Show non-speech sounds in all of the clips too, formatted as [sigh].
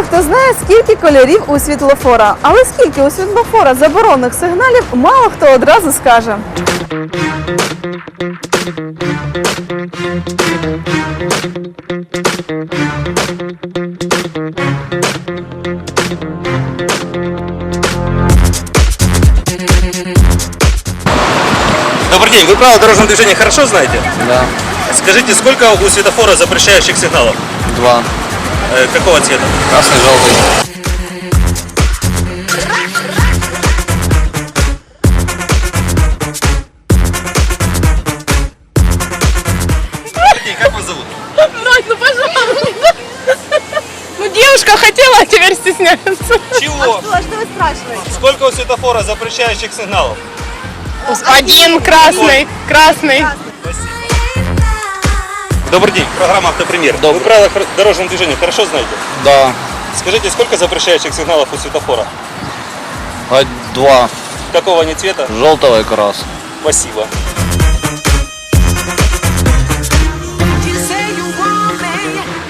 Багато хто знає, скільки кольорів у світлофора, але скільки у світлофора заборонених сигналів, мало хто одразу скаже. Добрый день, вы правила дорожного движения хорошо знаете? Да, Скажите, сколько у светофора запрещающих сигналов? два. Э, какого цвета? Красный, желтый. Как вас зовут? Надь, ну пожалуйста. Ну девушка хотела, а теперь стесняется. Чего? Що ви спрашиваєте? Сколько у светофора запрещающих сигналов? Один красный, красный. Добрый день, программа «Автопример». Вы правила дорожного движения хорошо знаете? Да, Скажите, сколько запрещающих сигналов у светофора? а, два. Какого они цвета? Желтого и красного. Спасибо.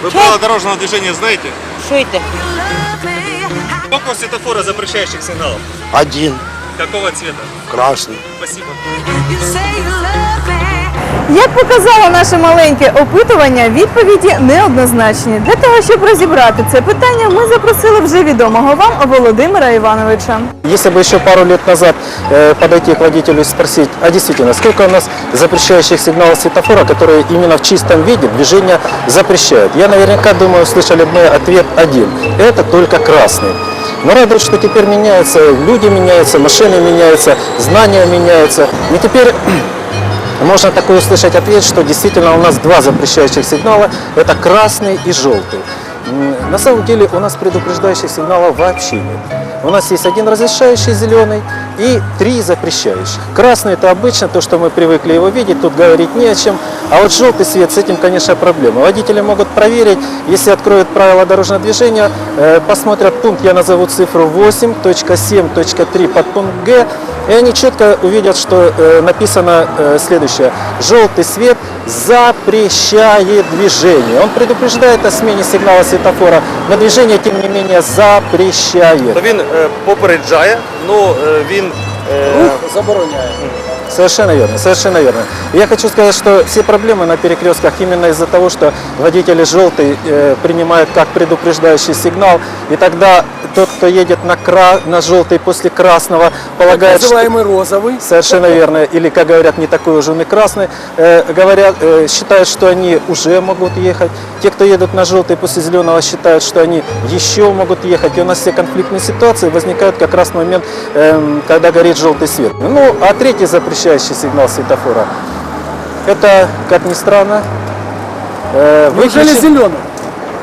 Вы правила дорожного движения знаете? Love me. Сколько у светофора запрещающих сигналов? Один Какого цвета? красный. Спасибо. Як показало наше маленьке опитування, відповіді неоднозначні. Для того, щоб розібрати це питання, ми запросили вже відомого вам Володимира Івановича. Если бы еще пару лет назад э, подойти к водителю и спросить, а действительно, сколько у нас запрещающих сигналов светофора, которые именно в чистом виде движение запрещают? Я наверняка думаю, услышали бы мы ответ один. Это только красный. Но радует, что теперь меняются, люди меняются, машины меняются, знания меняются. И теперь можно такой услышать ответ, что действительно у нас два запрещающих сигнала, это красный и желтый. На самом деле у нас предупреждающих сигналов вообще нет. У нас есть один разрешающий зеленый и три запрещающих. Красный это обычно то, что мы привыкли его видеть, тут говорить не о чем. А вот желтый свет, с этим, конечно, проблема. Водители могут проверить, если откроют правила дорожного движения, э, посмотрят пункт, я назову цифру 8.7.3 подпункт Г, и они четко увидят, что э, написано э, следующее. Желтый свет запрещает движение. Он предупреждает о смене сигнала светофора, но движение, тем не менее, запрещает. То він е, попереджає, ну е, він е, забороняет. Совершенно верно, совершенно верно. Я хочу сказать, что все проблемы на перекрестках именно из-за того, что водители желтый э, принимают как предупреждающий сигнал, и тогда тот, кто едет на, кра... на желтый после красного, полагает, что... розовый. Совершенно верно. Или, как говорят, не такой уж он и красный. Э, говорят, э, считают, что они уже могут ехать. Те, кто едут на желтый после зеленого, считают, что они еще могут ехать. И у нас все конфликтные ситуации возникают как раз в момент, эм, когда горит желтый свет. Ну, а третий запрещающий сигнал светофора, это, как ни странно, э, выключен- зеленый?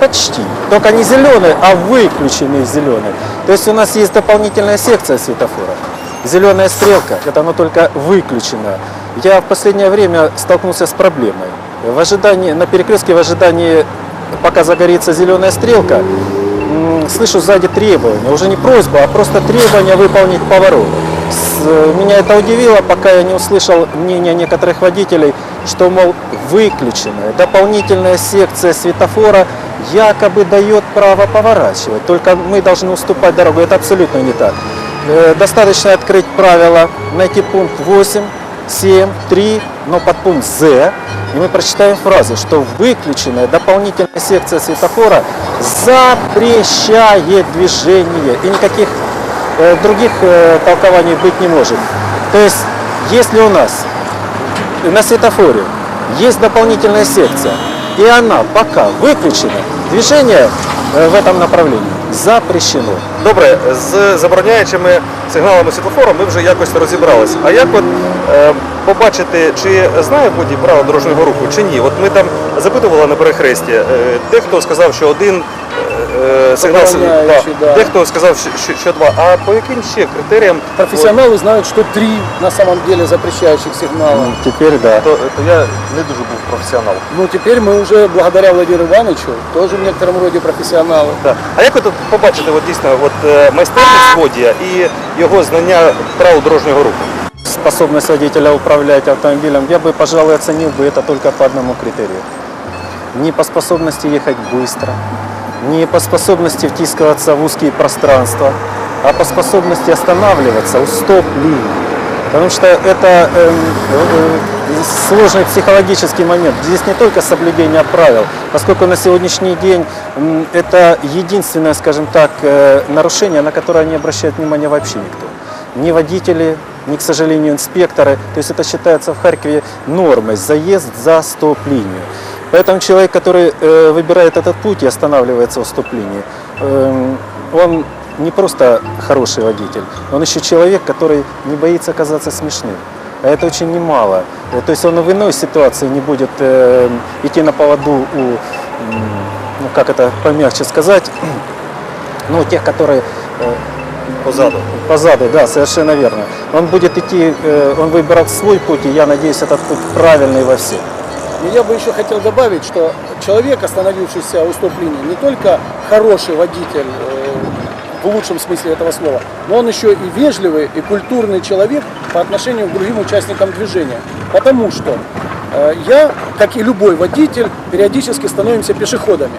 Почти. Только не зеленый, а выключенный зеленый. То есть у нас есть дополнительная секция светофора. Зеленая стрелка, это оно только выключенная. Я в последнее время столкнулся с проблемой. В ожидании, на перекрестке в ожидании, пока загорится зеленая стрелка, слышу сзади требования. Уже не просьба, а просто требование выполнить поворот. С- Меня это удивило, пока я не услышал мнение некоторых водителей, что, мол, выключенная дополнительная секция светофора якобы дает право поворачивать. Только мы должны уступать дорогу. Это абсолютно не так. Э, Достаточно открыть правила, найти пункт 8, 7, 3, но под пункт З, и мы прочитаем фразу, что выключенная дополнительная секция светофора запрещает движение. И никаких э, других э, толкований быть не может. То есть, если у нас на светофоре есть дополнительная секция, и она пока выключена, движение э, в этом направлении запрещено. Добре, з забороняючими сигналами світлофора ми вже якось розібрались. А як от е, побачити, чи знає водій правила дорожнього руху, чи ні? От ми там запитували на перехресті. Е, дехто сказав, що один е, сигнал Забороняючий, да. дехто сказав, що, що, що два. А по яким ще критеріям Профессионалы знают, что три на самом деле запрещающих сигнала. Теперь да. то, то я не дуже був професіонал. Ну, теперь мы уже, благодаря Владимиру Ивановичу, тоже в некотором роде профессионалы. Так. А як ви тут побачите от, дійсно от, е, майстерність водія і його знання правил дорожнього руху? Способность водителя управлять автомобилем, я бы, пожалуй, оценил бы это только по одному критерию. Не по способности ехать быстро, не по способности втискиваться в узкие пространства, а по способности останавливаться у стоп-линии. Потому что это эм, э, сложный психологический момент. Здесь не только соблюдение правил, поскольку на сегодняшний день м, это единственное, скажем так, э, нарушение, на которое не обращает внимания вообще никто. Ни водители, ни, к сожалению, инспекторы. То есть это считается в Харькове нормой, заезд за стоп-линию. Поэтому человек, который э, выбирает этот путь и останавливается у стоп-линии, эм, он не просто хороший водитель, он еще человек, который не боится казаться смешным. А это очень немало. То есть он в иной ситуации не будет э, идти на поводу у, ну как это помягче сказать, [clears throat] ну, тех, которые э, Позаду. Позаду, да, совершенно верно. Он будет идти, э, он выбирает свой путь, и я надеюсь, этот путь правильный во всем. И я бы еще хотел добавить, что человек, остановившийся у стоп-линии, не только хороший водитель э, в лучшем смысле этого слова, но он еще и вежливый и культурный человек по отношению к другим участникам движения. Потому что э, я, как и любой водитель, периодически становимся пешеходами.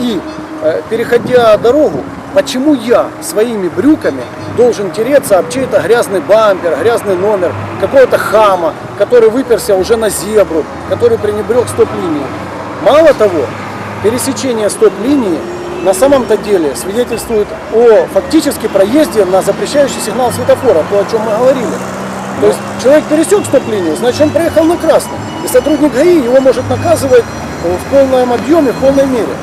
И э, переходя дорогу, почему я своими брюками должен тереться об чей-то грязный бампер, грязный номер, какого-то хама, который выперся уже на зебру, который пренебрег стоп-линией. Мало того, пересечение стоп-линии на самом-то деле свидетельствует о фактически проезде на запрещающий сигнал светофора, то, о чем мы говорили. То есть человек пересек стоп-линию, значит он проехал на красный. И сотрудник ГАИ его может наказывать э, в полном объеме, в полной мере.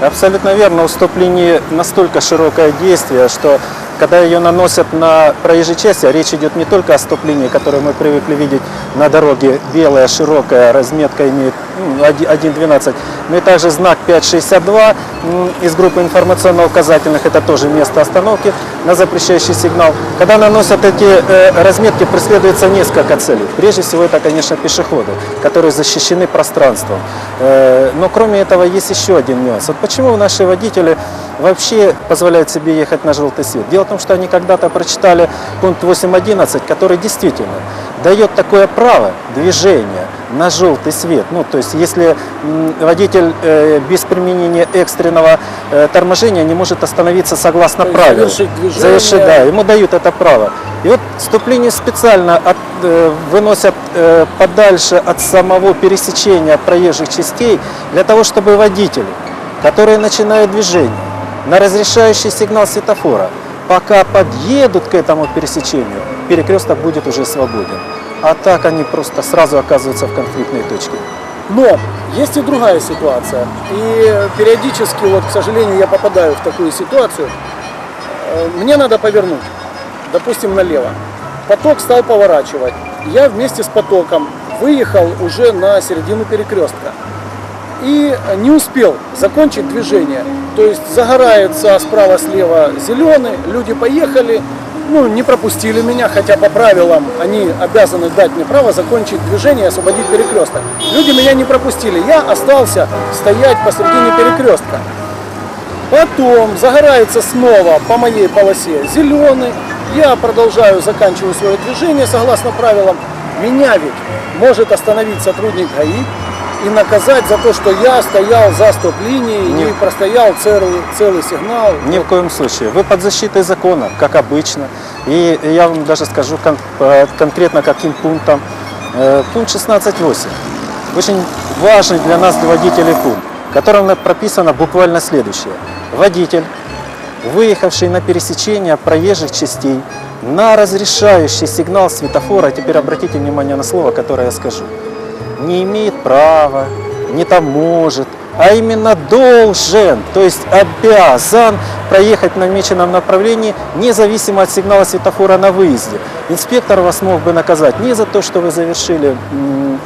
Абсолютно верно, у стоп-линии настолько широкое действие, что когда ее наносят на проезжей части, а речь идет не только о стоп-линии, которую мы привыкли видеть на дороге, белая, широкая, разметка имеет ну, 1.12, но и также знак 5.62 м, из группы информационно-указательных, это тоже место остановки на запрещающий сигнал. Когда наносят эти э, разметки, преследуется несколько целей. Прежде всего, это, конечно, пешеходы, которые защищены пространством. Э, но кроме этого, есть еще один нюанс. Вот почему наши водители вообще позволяют себе ехать на желтый свет? Дело в том, что они когда-то прочитали пункт 8.11, который действительно дает такое право движения на желтый свет. Ну, то есть, если водитель э, без применения экстренного э, торможения не может остановиться согласно правилам, завершить движение. завершить, да, ему дают это право. И вот вступление специально от, э, выносят э, подальше от самого пересечения проезжих частей для того, чтобы водители, которые начинают движение на разрешающий сигнал светофора, пока подъедут к этому пересечению, перекресток будет уже свободен. А так они просто сразу оказываются в конфликтной точке. Но есть и другая ситуация. И периодически, вот, к сожалению, я попадаю в такую ситуацию. Э, Мне надо повернуть, допустим, налево. Поток стал поворачивать. Я вместе с потоком выехал уже на середину перекрестка. И не успел закончить движение. То есть загорается справа-слева зеленый, люди поехали, ну, не пропустили меня, хотя по правилам они обязаны дать мне право закончить движение и освободить перекресток. Люди меня не пропустили, я остался стоять посредине перекрестка. Потом загорается снова по моей полосе зеленый, я продолжаю, заканчиваю свое движение согласно правилам. Меня ведь может остановить сотрудник ГАИ и наказать за то, что я стоял за стоп-линией Нет. и простоял целый, целый сигнал. Ни в коем случае. Вы под защитой закона, как обычно. И я вам даже скажу кон- по- конкретно каким пунктом. Э, Пункт 16.8. Очень важный для нас, для водителей пункт, в котором прописано буквально следующее. Водитель, выехавший на пересечение проезжих частей на разрешающий сигнал светофора, теперь обратите внимание на слово, которое я скажу, не имеет права, не там может, а именно должен, то есть обязан проехать в намеченном направлении, независимо от сигнала светофора на выезде. Инспектор вас мог бы наказать не за то, что вы завершили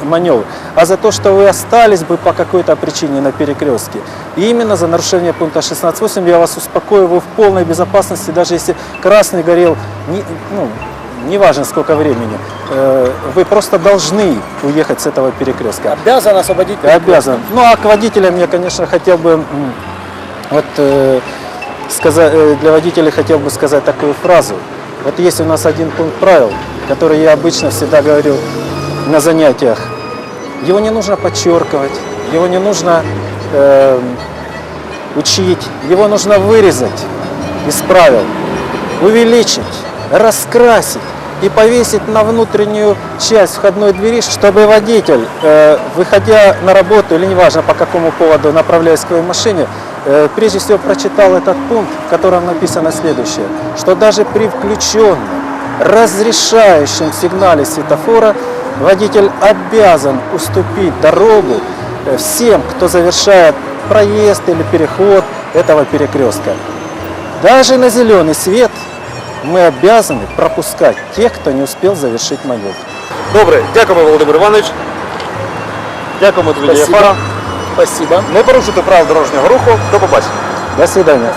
маневр, а за то, что вы остались бы по какой-то причине на перекрестке. И именно за нарушение пункта 16.8 я вас успокою, вы в полной безопасности, даже если красный горел, не, ну, неважно сколько времени, э, вы просто должны уехать с этого перекрестка. Обязан освободить перекресток. Обязан. Ну а к водителям я, конечно, хотел бы вот э, сказать, э, для водителей хотел бы сказать такую фразу. Вот есть у нас один пункт правил, который я обычно всегда говорю на занятиях. Его не нужно подчеркивать, его не нужно э, учить, его нужно вырезать из правил, увеличить, раскрасить и повесить на внутреннюю часть входной двери, чтобы водитель, э, выходя на работу или неважно по какому поводу, направляясь к своей машине, э, прежде всего прочитал этот пункт, в котором написано следующее, что даже при включенном разрешающем сигнале светофора водитель обязан уступить дорогу э, всем, кто завершает проезд или переход этого перекрестка. Даже на зеленый свет мы обязаны пропускать тех, кто не успел завершить маневр. Добре, дякуємо, Володимир Іванович. Дякуємо тобі, Спасибо. Спасибо. Не порушуйте правил дорожнього руху. До побачення. До свидания.